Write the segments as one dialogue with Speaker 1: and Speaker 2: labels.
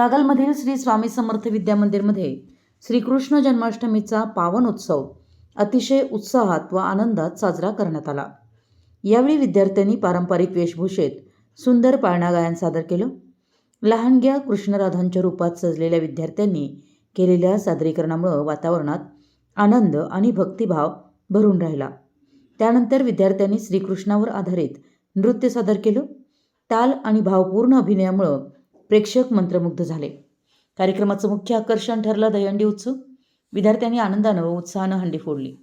Speaker 1: कागलमधील श्री स्वामी समर्थ विद्या मंदिरमध्ये श्रीकृष्ण जन्माष्टमीचा पावन उत्सव अतिशय उत्साहात व आनंदात साजरा करण्यात आला. यावेळी विद्यार्थ्यांनी पारंपरिक वेशभूषेत सुंदर पाळणा गायन सादर केलं. लहानग्या कृष्णराधांच्या रूपात सजलेल्या विद्यार्थ्यांनी केलेल्या सादरीकरणामुळं वातावरणात आनंद आणि भक्तिभाव भरून राहिला. त्यानंतर विद्यार्थ्यांनी श्रीकृष्णावर आधारित नृत्य सादर केलं. ताल आणि भावपूर्ण अभिनयामुळं प्रेक्षक मंत्रमुग्ध झाले. कार्यक्रमाचं मुख्य आकर्षण ठरला दहीहंडी उत्सव. विद्यार्थ्यांनी आनंदानं व उत्साहानं हंडी फोडली.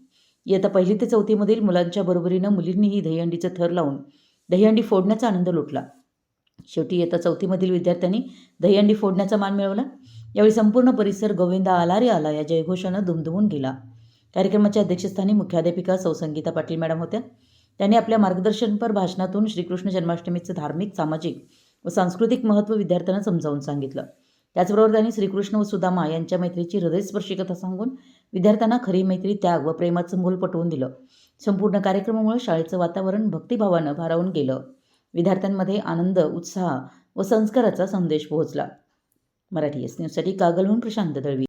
Speaker 1: इयत्ता पहिली ते चौथीमधील मुलांच्या बरोबरीनं मुलींनीही दहीहंडीचं थर लावून दहीहंडी फोडण्याचा आनंद लुटला. शेवटी इयत्ता चौथीमधील विद्यार्थ्यांनी दहीहंडी फोडण्याचा मान मिळवला. यावेळी संपूर्ण परिसर गोविंदा आला रे आला या जयघोषानं दुमदुमून गेला. कार्यक्रमाच्या अध्यक्षस्थानी मुख्याध्यापिका सौ संगीता पाटील मॅडम होत्या. त्यांनी आपल्या मार्गदर्शनपर भाषणातून श्रीकृष्ण जन्माष्टमीचं धार्मिक सामाजिक व सांस्कृतिक महत्त्व विद्यार्थ्यांना समजावून सांगितलं. त्याचबरोबर त्यांनी श्रीकृष्ण व सुदामा यांच्या मैत्रीची हृदयस्पर्शी कथा सांगून विद्यार्थ्यांना खरी मैत्री त्याग व प्रेमाचं मोल पटवून दिलं. संपूर्ण कार्यक्रमामुळे शाळेचं वातावरण भक्तिभावानं भारावून गेलं. विद्यार्थ्यांमध्ये आनंद उत्साह व संस्काराचा संदेश पोहोचला. मराठी एस न्यूजसाठी कागलहून प्रशांत दळवी.